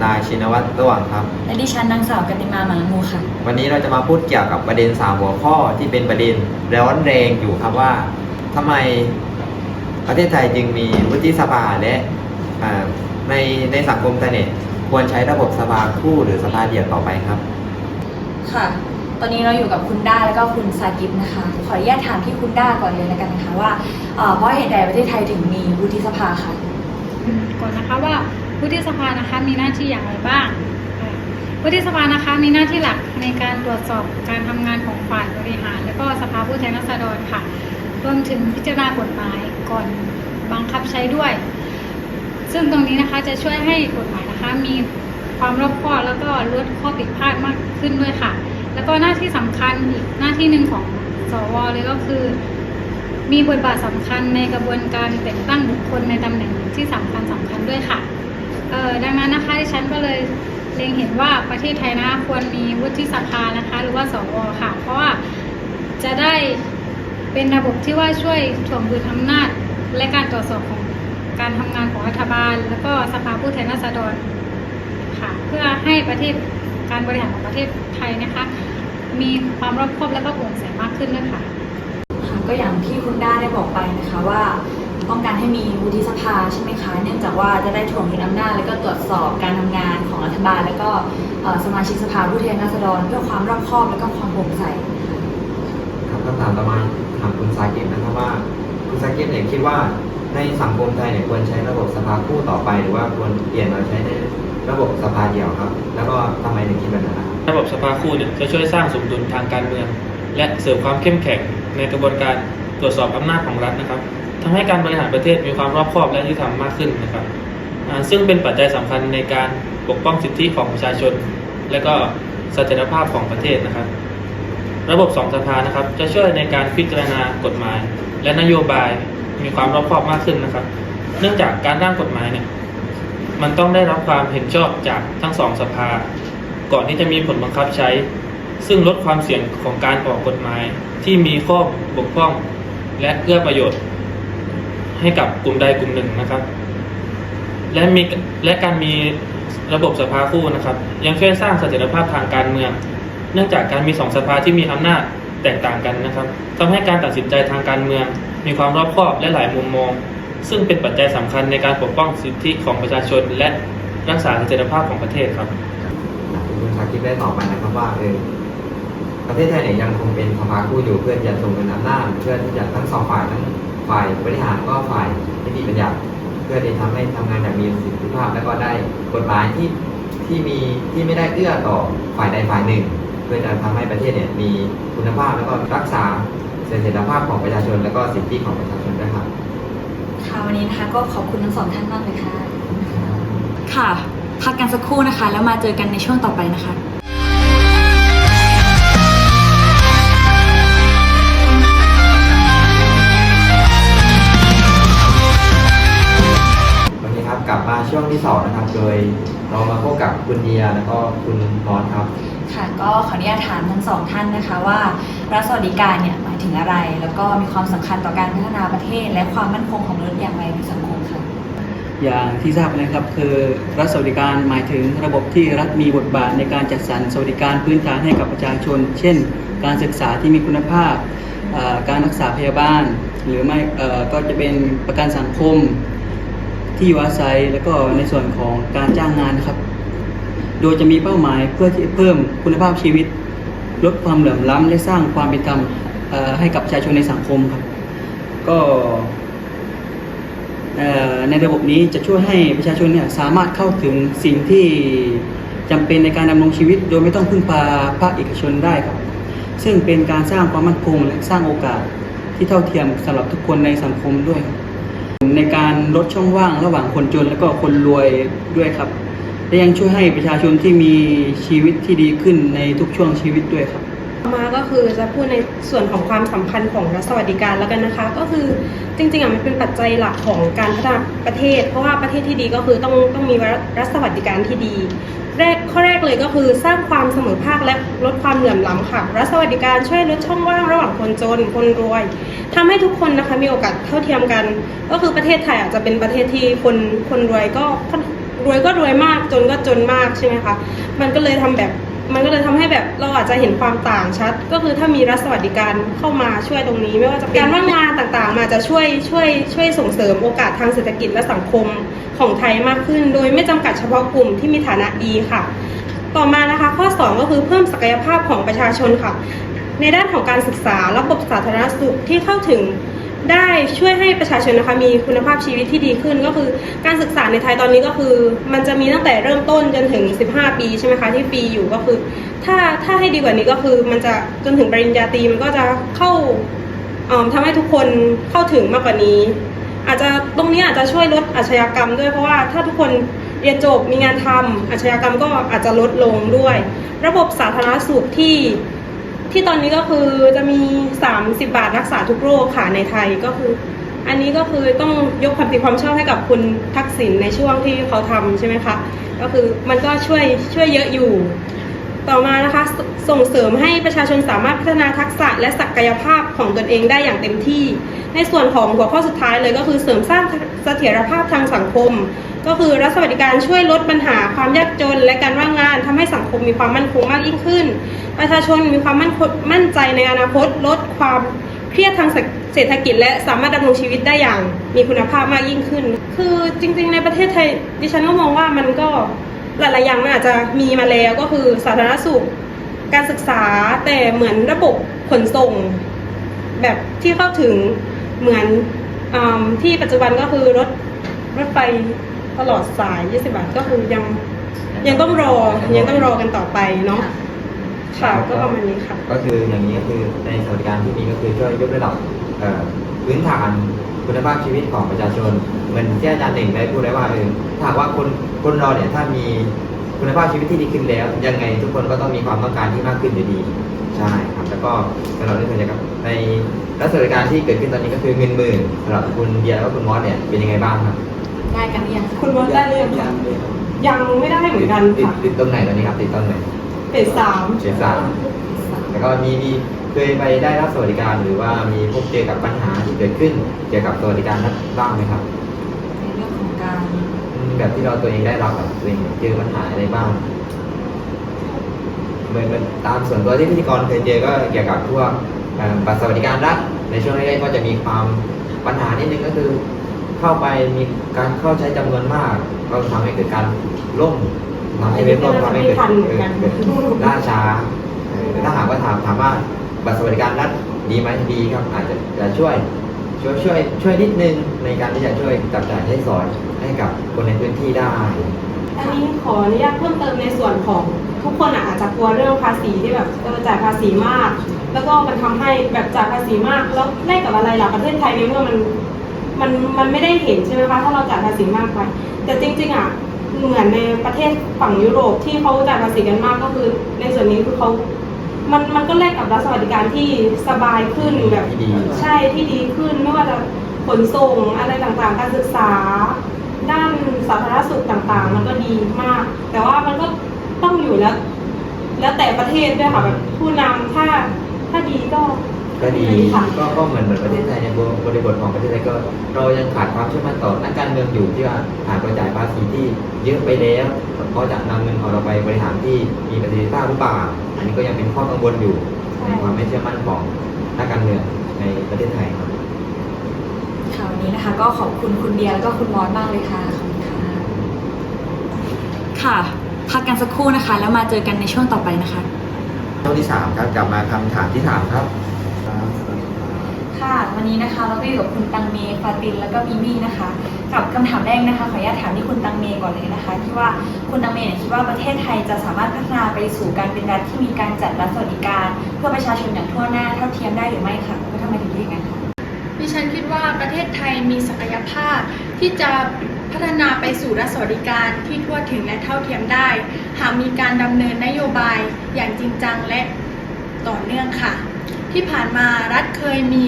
ครับผมนายชินวัตรระหว่างครับ และดิฉันนางสาวกันติมาหมางูค่ะ วันนี้เราจะมาพูดเกี่ยวกับประเด็นสามหัวข้อที่เป็นประเด็นร้อนแรงอยู่ครับว่าทำไมประเทศไทยจึงมีวุฒิสภาและอ่าในในสังคมไทยเนี่ยควรใช้ระบบสภาคู่หรือสภาเดี่ยวต่อไปครับ ค่ะ ตอนนี้เราอยู่กับคุณด้าแล้วก็คุณซากิฟนะคะ ขออนุญาตถามที่คุณด้าก่อนเลยแล้วกันนะคะว่าเอ่อเพราะเหตุใดประเทศไทยถึงมีวุฒิสภาค่ะก่อนนะคะว่า วุฒิสภานะคะมีหน้าที่อย่างไรบ้างวุฒิสภานะคะมีหน้าที่หลักในการตรวจสอบการทำงานของฝ่ายบริหาร และก็สภาผู้แทนราษฎรค่ะรวมถึงพิจารณากฎหมายก่อนบังคับใช้ด้วย ซึ่งตรงนี้นะคะจะช่วยให้กฎหมายนะคะมีความรอบคอบแล้วก็ลดข้อผิดพลาดมากขึ้นด้วยค่ะ แล้วก็หน้าที่สำคัญอีกหน้าที่หนึ่งของสวเลยก็คือ มีบทบาทสำคัญในกระบวนการแต่งตั้งบุคคลในตำแหน่งที่สำคัญสำคัญด้วยค่ะ ดังนั้นนะคะดิฉันก็เลยเล็งเห็นว่าประเทศไทยนะคะควรมีวุฒิสภานะคะ หรือว่าสวค่ะ เพราะว่าจะได้เป็นระบบที่ว่าช่วยถ่วงดุลอำนาจและการตรวจสอบของการทำงานของรัฐบาล แล้วก็สภาผู้แทนราษฎรค่ะเพื่อให้ประเทศการบริหารของประเทศไทยนะคะ มีความรอบคอบและก็โปร่งใสมากขึ้นด้วยค่ะค่ะก็อย่างที่คุณด้าได้บอกไปนะคะว่า ต้องการให้มีวุฒิสภาใช่ไหมคะ เนื่องจากว่าจะได้ถ่วงดุลอำนาจและก็ตรวจสอบการทำงานของรัฐบาล แล้วก็เอ่อสมาชิกสภาผู้แทนราษฎร เพื่อความรอบคอบและก็ความโปร่งใสครับคำถามต่อมาถามคุณซากิฟนะครับว่าคุณซากิฟเนี่ยคิดว่าในสังคมไทยเนี่ยควรใช้ระบบสภาคู่ต่อไป หรือว่าควรเปลี่ยนมาใช้ในระบบสภาเดี่ยวครับ แล้วก็ทำไมถึงคิดแบบนั้นนะครับระบบสภาคู่เนี่ยจะช่วยสร้างสมดุลทางการเมือง และเสริมความเข้มแข็งในกระบวนการ ตรวจสอบอำนาจของรัฐนะครับทำให้การบริหารประเทศมีความรอบคอบและยุติธรรมมากขึ้นนะครับซึ่งเป็นปัจจัยสำคัญในการปกป้องสิทธิของประชาชน และก็เสถียรภาพของประเทศนะครับ ระบบสองสภานะครับ จะช่วยในการพิจารณากฎหมาย และนโยบายมีความรอบคอบมากขึ้นนะครับ เนื่องจากการร่างกฎหมายเนี่ยมันต้องได้รับความเห็นชอบจากทั้งสองสภา ก่อนที่จะมีผลบังคับใช้ ซึ่งลดความเสี่ยงของการออกกฎหมายที่มีข้อบกพร่อง และเอื้อประโยชน์ ให้กับกลุ่มใดกลุ่มหนึ่งนะครับ และมีและการมีระบบสภาคู่นะครับ ยังช่วยสร้างเสถียรภาพทางการเมือง เนื่องจากการมีสองสภาที่มีอำนาจแตกต่างกันนะครับทำให้การตัดสินใจทางการเมือง มีความรอบคอบและหลายมุมมอง ซึ่งเป็นปัจจัยสำคัญในการปกป้องสิทธิของประชาชน และรักษาเสถียรภาพของประเทศครับคุณชาคิดได้ตอบไปนะครับว่าเออ ประเทศไทยเนี่ยยังคงเป็นสภาคู่อยู่เพื่อจะส่งเป็นอำนาจเพื่อที่จะทั้งสองฝ่ายทั้งฝ่ายบริหารก็ฝ่ายนิติบัญญัติเพื่อที่ทำให้ทำงานอย่างมีประสิทธิภาพ และก็ได้กฎหมายที่ที่มีที่ไม่ได้เอื้อต่อฝ่ายใดฝ่ายหนึ่ง เพื่อจะทำให้ประเทศเนี่ยมีคุณภาพแล้วก็รักษาเสถียรภาพของประชาชน และก็สิทธิของประชาชนด้วยครับค่ะวันนี้นะคะก็ขอบคุณทั้งสองท่านมากเลยค่ะ ค่ะพักกันสักครู่นะคะ แล้วมาเจอกันในช่วงต่อไปนะคะ วงที่สองนะครับ โดยเรามาพบกับคุณเดียแล้วก็คุณมอสครับ ค่ะ ก็ขออนุญาตถามทั้งสองท่านนะคะว่ารัฐสวัสดิการเนี่ยหมายถึงอะไร แล้วก็มีความสำคัญต่อการพัฒนาประเทศ และความมั่นคงของมนุษย์อย่างไรในสังคมค่ะอย่างที่ทราบนะครับคือรัฐสวัสดิการหมายถึงระบบที่รัฐมีบทบาทในการจัดสรรสวัสดิการพื้นฐานให้กับประชาชน เช่น การศึกษาที่มีคุณภาพเอ่อการรักษาพยาบาล หรือไม่เอ่อก็จะเป็นประกันสังคม ที่อยู่อาศัยแล้วก็ในส่วนของการจ้างงานนะครับ โดยจะมีเป้าหมายเพื่อที่เพิ่มคุณภาพชีวิต ลดความเหลื่อมล้ำและสร้างความเป็นธรรมให้กับประชาชนในสังคมครับ ก็ในระบบนี้จะช่วยให้ประชาชนเนี่ยสามารถเข้าถึงสิ่งที่จำเป็นในการดำรงชีวิต โดยไม่ต้องพึ่งพาภาคเอกชนได้ครับ ซึ่งเป็นการสร้างความมั่นคงและสร้างโอกาสที่เท่าเทียมสำหรับทุกคนในสังคมด้วยครับ ในการลดช่องว่างระหว่างคนจนและก็คนรวยด้วยครับ และยังช่วยให้ประชาชนที่มีชีวิตที่ดีขึ้นในทุกช่วงชีวิตด้วยครับ ต่อมาก็คือจะพูดในส่วนของความสัมพันธ์ของรัฐสวัสดิการแล้วกันนะคะ ก็คือจริงๆอะมันเป็นปัจจัยหลักของการพัฒนาประเทศ เพราะว่าประเทศที่ดีก็คือต้องต้องมีรัฐสวัสดิการที่ดี แรกข้อแรกเลยก็คือสร้างความเสมอภาคและลดความเหลื่อมล้ำค่ะรัฐสวัสดิการช่วยลดช่องว่างระหว่างคนจนคนรวยทำให้ทุกคนนะคะมีโอกาสเท่าเทียมกัน ก็คือประเทศไทยอาจจะเป็นประเทศที่คนคนรวยก็รวยก็รวยมากจนก็จนมากใช่ไหมคะมันก็เลยทำแบบ มันก็เลยทำให้แบบเราอาจจะเห็นความต่างชัด ก็คือถ้ามีรัฐสวัสดิการเข้ามาช่วยตรงนี้ ไม่ว่าจะเป็นการว่างงานต่างๆ มาจะช่วยช่วยช่วยส่งเสริมโอกาสทางเศรษฐกิจและสังคมของไทยมากขึ้น โดยไม่จำกัดเฉพาะกลุ่มที่มีฐานะดีค่ะ ต่อมานะคะข้อ 2 ก็คือเพิ่มศักยภาพของประชาชนค่ะ ในด้านของการศึกษาระบบสาธารณสุขที่เข้าถึง ได้ช่วยให้ประชาชนนะคะมีคุณภาพชีวิตที่ดีขึ้น ก็คือการศึกษาในไทยตอนนี้ก็คือ มันจะมีตั้งแต่เริ่มต้นจนถึง 15 ปีใช่ไหมคะที่ฟรีอยู่ก็คือ ถ้าถ้าให้ดีกว่านี้ก็คือ มันจะจนถึงปริญญาตรีมันก็จะเข้าเอิ่มทำให้ทุกคนเข้าถึงมากกว่านี้ อาจจะตรงนี้อาจจะช่วยลดอาชญากรรมด้วยเพราะว่าถ้าทุกคนเรียนจบมีงานทำอาชญากรรมก็อาจจะลดลงด้วย ระบบสาธารณสุขที่ ที่ตอนนี้ก็คือจะมี 30 บาทรักษาทุกโรคค่ะในไทยก็คือ อันนี้ก็คือต้องยกความดีความชอบให้กับคุณทักษิณในช่วงที่เขาทำใช่ไหมคะก็คือมันก็ช่วยช่วยเยอะอยู่ ต่อมานะคะสส่งเสริมให้ประชาชนสามารถพัฒนาทักษะและศักยภาพของตนเองได้อย่างเต็มที่ ในส่วนของหัวข้อสุดท้ายเลยก็คือเสริมสร้างเสถียรภาพทางสังคม ก็คือรัฐสวัสดิการช่วยลดปัญหาความยากจนและการว่างงานทำให้สังคมมีความมั่นคงมากยิ่งขึ้น ประชาชนมีความมั่นคงมั่นใจในอนาคต ลดความเครียดทางเศรษฐกิจ และสามารถดำรงชีวิตได้อย่างมีคุณภาพมากยิ่งขึ้น คือจริงๆ ในประเทศไทยดิฉันก็มองว่ามันก็หลายๆอย่างมันอาจจะมีมาแล้วก็คือสาธารณสุข การศึกษาแต่เหมือนระบบขนส่ง แบบที่เข้าถึงเหมือนอที่ปัจจุบันก็คือรถรถไฟ ตลอดสาย 20 บาทก็คือยังยังต้องรอยังต้องรอกันต่อไปเนาะค่ะก็ประมาณนี้ค่ะ ก็คืออย่างนี้ก็คือในสวัสดิการที่มีก็คือช่วยยกระดับเอ่อพื้นฐานคุณภาพชีวิตของประชาชน เหมือนที่อาจารย์เด่งได้พูดได้ว่าเออถ้าหากว่าคนคนเราเนี่ยถ้ามีคุณภาพชีวิตที่ดีขึ้นแล้ว ยังไงทุกคนก็ต้องมีความต้องการที่มากขึ้นอยู่ดีใช่ครับแล้วก็สำหรับเรื่องนี้ครับในรัฐสวัสดิการที่เกิดขึ้นตอนนี้ก็คือเงินหมื่นสำหรับคุณเดียแล้วก็คุณมอสเนี่ยเป็นยังไงบ้างครับ ได้กันหรือยังคะคุณวอสได้เรื่องค่ะยังไม่ได้เหมือนกันติดค่ะติดตรงไหนตอนนี้ครับติดตรงไหนเฟสสามเชียร์สามแล้วก็มีมีเคยไปได้รับสวัสดิการหรือว่ามีพบเจอกับปัญหาที่เกิดขึ้นเกี่ยวกับสวัสดิการนั้นบ้างไหมครับในเรื่องของการอืมแบบที่เราตัวเองได้รับแบบตัวเองเจอปัญหาอะไรบ้างเหมือนเหมือนตามส่วนตัวที่พิธีกรเคยเจอก็เกี่ยวกับพวกเอ่อบัตรสวัสดิการรัฐในช่วงแรกๆก็จะมีความปัญหานิดนึงก็คือ เข้าไปมีการเข้าใช้จำนวนมากก็ทำให้เกิดการล่มทำให้เว็บล่มทำให้เกิดไม่ทันเหมือนกันเกิดล่าช้าเออถ้าหากว่าถามถามว่าบัตรสวัสดิการรัฐดีไหมดีครับ อาจจะจะช่วยช่วยช่วยช่วยนิดนึงในการที่จะช่วยจับจ่ายใช้สอยให้กับคนในพื้นที่ได้อันนี้ขออนุญาตเพิ่มเติมในส่วนของทุกคนอะอาจจะกลัวเรื่องภาษีที่แบบเออจ่ายภาษีมาก แล้วก็มันทำให้แบบจ่ายภาษีมากแล้วแลกกับอะไรล่ะประเทศไทยในเมื่อมัน มันมันไม่ได้เห็นใช่ไหมคะถ้าเราจ่ายภาษีมากไป แต่จริงๆอะเหมือนในประเทศฝั่งยุโรปที่เขาจ่ายภาษีกันมากก็คือ ในส่วนนี้คือเขามันมันก็แลกกับรัฐสวัสดิการที่สบายขึ้นแบบที่ดีใช่ที่ดีขึ้นไม่ว่าจะขนส่งอะไรต่างๆ การศึกษา ด้านสาธารณสุขต่างๆ มันก็ดีมาก แต่ว่ามันก็ต้องอยู่แล้ว แล้วแต่ประเทศด้วยค่ะแบบผู้นำถ้าถ้าดีก็ ก็ดีค่ะก็ก็เหมือนเหมือนประเทศไทยในบริบทของประเทศไทยก็เรายังขาดความเชื่อมั่นต่อนักการเมืองอยู่ที่ว่าขาดกระจ่ายภาษีที่เยอะไปแล้วเขาจะนำเงินของเราไปบริหารที่มีประสิทธิภาพหรือเปล่าอันนี้ก็ยังเป็นข้อกังวลอยู่ในความไม่เชื่อมั่นของนักการเมืองในประเทศไทยครับข่าวนี้นะคะก็ขอบคุณคุณเดียแล้วก็คุณมอสมากเลยค่ะขอบคุณค่ะค่ะพักกันสักครู่นะคะ แล้วมาเจอกันในช่วงต่อไปนะคะช่วงที่สามครับกลับมาคำถามที่ถามครับ ค่ะ วันนี้นะคะเราก็อยู่กับคุณตังเมฟาตินแล้วก็มิมี่นะคะ กับคำถามแรกนะคะขออนุญาตถามที่คุณตังเมก่อนเลยนะคะที่ว่าคุณตังเมเนี่ยคิดว่าประเทศไทยจะสามารถพัฒนาไปสู่การเป็นรัฐที่มีการจัดรัฐสวัสดิการ เพื่อประชาชนอย่างทั่วหน้าเท่าเทียมได้หรือไม่คะแล้วทำไมถึงคิดอย่างนั้นคะดิฉันคิดว่าประเทศไทยมีศักยภาพที่จะพัฒนาไปสู่รัฐสวัสดิการที่ทั่วถึงและเท่าเทียมได้ หากมีการดำเนินนโยบายอย่างจริงจังและ ต่อเนื่องค่ะ ที่ผ่านมารัฐเคยมี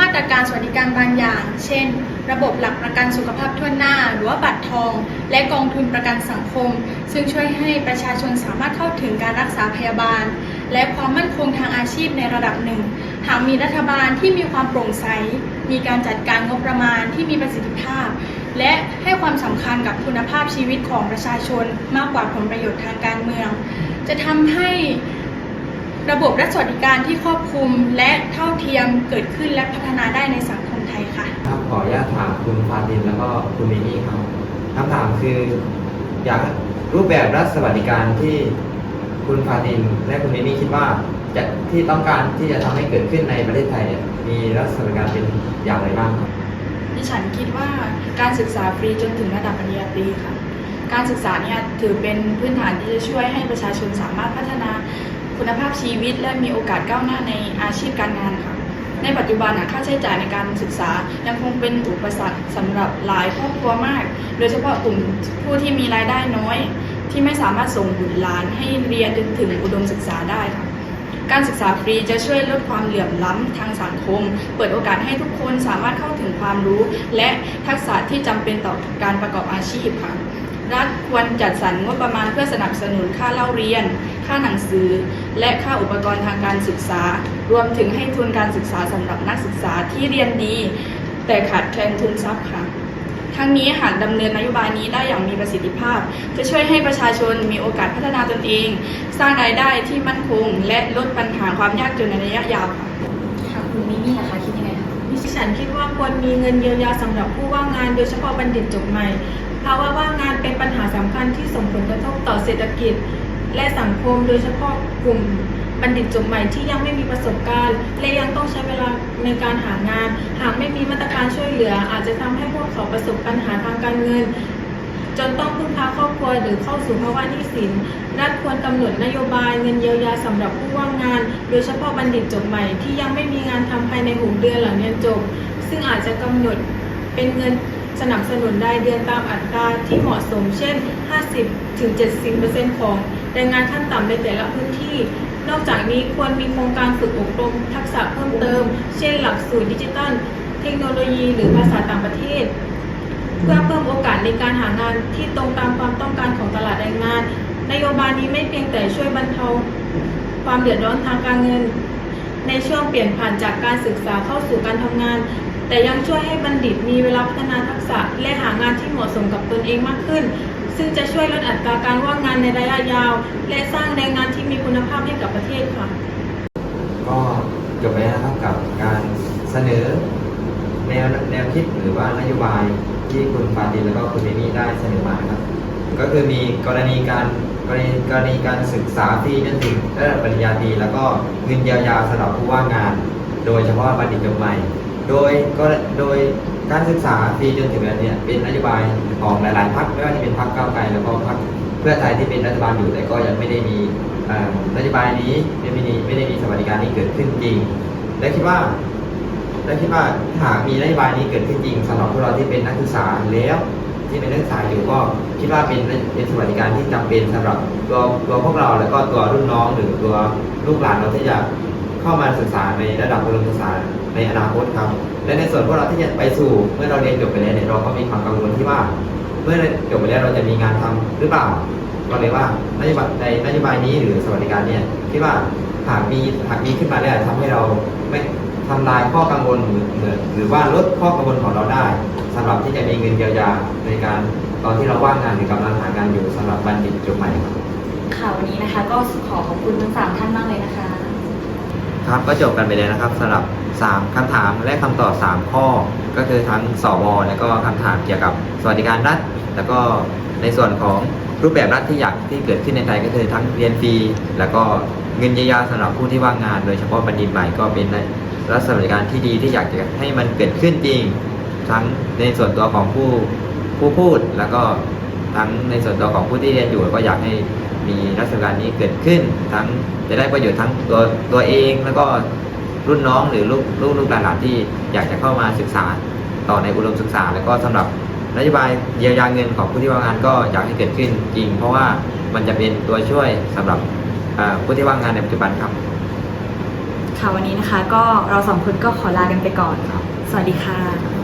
มาตรการสวัสดิการบางอย่าง เช่น ระบบหลักประกันสุขภาพทั่วหน้า หรือว่าบัตรทอง และกองทุนประกันสังคม ซึ่งช่วยให้ประชาชนสามารถเข้าถึงการรักษาพยาบาล และความมั่นคงทางอาชีพในระดับหนึ่ง หากมีรัฐบาลที่มีความโปร่งใส มีการจัดการงบประมาณที่มีประสิทธิภาพ และให้ความสำคัญกับคุณภาพชีวิตของประชาชนมากกว่าผลประโยชน์ทางการเมือง จะทำให้ ระบบรัฐสวัสดิการที่ครอบคลุมและเท่าเทียมเกิดขึ้นและพัฒนาได้ในสังคมไทยค่ะ ครับขออนุญาตถามคุณฟาดินแล้วก็คุณมินี่ครับคำถามคือ อยากรูปแบบรัฐสวัสดิการที่คุณฟาดินและคุณมินี่คิดว่าจะที่ต้องการที่จะทำให้เกิดขึ้นในประเทศไทยเนี่ยมีรัฐสวัสดิการเป็นอย่างไรบ้างครับดิฉันคิดว่าการศึกษาฟรีจนถึงระดับปริญญาตรีค่ะ การศึกษาเนี่ยถือเป็นพื้นฐานที่จะช่วยให้ประชาชนสามารถพัฒนา คุณภาพชีวิต และมีโอกาสก้าวหน้าในอาชีพการงานค่ะ ในปัจจุบันค่าใช้จ่ายในการศึกษายังคงเป็นอุปสรรคสำหรับหลายครอบครัวมาก โดยเฉพาะกลุ่มผู้ที่มีรายได้น้อย ที่ไม่สามารถส่งบุตรหลานให้เรียนจนถึงอุดมศึกษาได้ค่ะการศึกษาฟรีจะช่วยลดความเหลื่อมล้ำทางสังคม เปิดโอกาสให้ทุกคนสามารถเข้าถึงความรู้ และทักษะที่จำเป็นต่อการประกอบอาชีพค่ะ รัฐควรจัดสรรงบประมาณเพื่อสนับสนุนค่าเล่าเรียน ค่าหนังสือ และค่าอุปกรณ์ทางการศึกษา รวมถึงให้ทุนการศึกษาสำหรับนักศึกษาที่เรียนดี แต่ขาดแคลนทุนทรัพย์ค่ะ ทั้งนี้หากดำเนินนโยบายนี้ได้อย่างมีประสิทธิภาพ จะช่วยให้ประชาชนมีโอกาสพัฒนาตนเอง สร้างรายได้ที่มั่นคง และลดปัญหาความยากจนในระยะยาวค่ะค่ะคุณมิมี่นะคะคิดยังไงคะดิฉันคิดว่าควรมีเงินเยียวยาสำหรับผู้ว่างงานโดยเฉพาะบัณฑิตจบใหม่ภาวะว่างงานเป็นปัญหาสำคัญที่ส่งผลกระทบต่อเศรษฐกิจ และสังคมโดยเฉพาะกลุ่มบัณฑิตจบใหม่ที่ยังไม่มีประสบการณ์ และยังต้องใช้เวลาในการหางาน หากไม่มีมาตรการช่วยเหลือ อาจจะทำให้พวกเขาประสบปัญหาทางการเงิน จนต้องพึ่งพาครอบครัวหรือเข้าสู่ภาวะหนี้สินรัฐควรกำหนดนโยบายเงินเยียวยาสำหรับผู้ว่างงาน โดยเฉพาะบัณฑิตจบใหม่ที่ยังไม่มีงานทำภายในหกเดือนหลังเรียนจบ ซึ่งอาจจะกำหนดเป็นเงิน สนับสนุนรายเดือนตามอัตราที่เหมาะสม เช่น 50-70%ของแรงงานขั้นต่ำในแต่ละพื้นที่ นอกจากนี้ควรมีโครงการฝึกอบรมทักษะเพิ่มเติม เช่นหลักสูตรดิจิทัล เทคโนโลยี หรือภาษาต่างประเทศ เพื่อเพิ่มโอกาสในการหางานที่ตรงตามความต้องการของตลาดแรงงาน นโยบายนี้ไม่เพียงแต่ช่วยบรรเทาความเดือดร้อนทางการเงิน ในช่วงเปลี่ยนผ่านจากการศึกษาเข้าสู่การทำงาน แต่ยังช่วยให้บัณฑิตมีเวลาพัฒนาทักษะ และหางานที่เหมาะสมกับตนเองมากขึ้น ซึ่งจะช่วยลดอัตราการว่างงานในระยะยาว และสร้างแรงงานที่มีคุณภาพให้กับประเทศค่ะ ก็จบไปแล้วนะครับกับการเสนอแนวแนวคิดหรือว่านโยบายที่คุณฟาดินแล้วก็คุณเมนี่ได้เสนอมาครับ ก็คือมีกรณีการกรณีกรณีการศึกษาฟรีจนถึงระดับปริญญาตรีแล้วก็เงินเยียวยาสำหรับผู้ว่างงาน โดยเฉพาะบัณฑิตจบใหม่ โดยก็โดยการศึกษาฟรีจนถึงนั้นเนี่ยเป็นนโยบายของหลาย ๆพรรคไม่ว่าจะเป็นพรรคก้าวไกลแล้วก็พรรคเพื่อไทยที่เป็นรัฐบาลอยู่แต่ก็ยังไม่ได้มีนโยบายนี้ไม่ได้มีไม่ได้มีสวัสดิการนี้เกิดขึ้นจริง และคิดว่าและคิดว่าหากมีนโยบายนี้เกิดขึ้นจริงสำหรับพวกเราที่เป็นนักศึกษาแล้วที่เป็นนักศึกษาอยู่ก็คิดว่าเป็นเป็นสวัสดิการที่จำเป็นสำหรับตัวตัวพวกเราแล้วก็ตัวรุ่นน้องหรือตัวลูกหลานเราที่จะเข้ามาศึกษาในระดับอุดมศึกษา ในอนาคตครับ และในส่วนพวกเราที่จะไปสู่ เมื่อเราเรียนจบไปแล้วเนี่ยเราก็มีความกังวลที่ว่า เมื่อจบไปแล้วเราจะมีงานทำหรือเปล่าก็เลยว่านโยบายในนโยบายนี้หรือสวัสดิการเนี่ยคิดว่าหากมีหากมีขึ้นมาแล้วทำให้เราไม่ทำลายข้อกังวลหรือหรือว่าลดข้อกังวลของเราได้สำหรับที่จะมีเงินเยียวยาในการตอนที่เราว่างงานหรือกำลังหางานอยู่สำหรับบัณฑิตจบใหม่ครับค่ะวันนี้นะคะก็ขอขอบคุณทั้งสามท่านมากเลยนะคะ ครับก็จบกันไปแล้วนะครับสำหรับ 3คำถามและคำตอบ 3 ข้อ ก็คือทั้งสวแล้วก็คำถามเกี่ยวกับสวัสดิการรัฐ แล้วก็ในส่วนของรูปแบบรัฐที่อยากที่เกิดขึ้นในไทยก็คือทั้งเรียนฟรีแล้วก็เงินเยียวยาสำหรับผู้ที่ว่างงาน โดยเฉพาะบัณฑิตใหม่ก็เป็นรัฐสวัสดิการที่ดีที่อยากจะให้มันเกิดขึ้นจริง ทั้งในส่วนตัวของผู้ผู้พูดแล้วก็ทั้งในส่วนตัวของผู้ที่เรียนอยู่ก็อยากให้ มีรัฐสวัสดิการนี้เกิดขึ้น ทั้งจะได้ประโยชน์ทั้งตัวตัวเองแล้วก็รุ่นน้องหรือลูกลูกลูกหลานๆที่อยากจะเข้ามาศึกษาต่อในอุดมศึกษา แล้วก็สำหรับนโยบายเยียวยาเงินของผู้ที่ว่างงานก็อยากให้เกิดขึ้นจริง เพราะว่ามันจะเป็นตัวช่วยสำหรับอ่าผู้ที่ว่างงานในปัจจุบันครับ ค่ะวันนี้นะคะก็เราสองคนก็ขอลากันไปก่อน สวัสดีค่ะ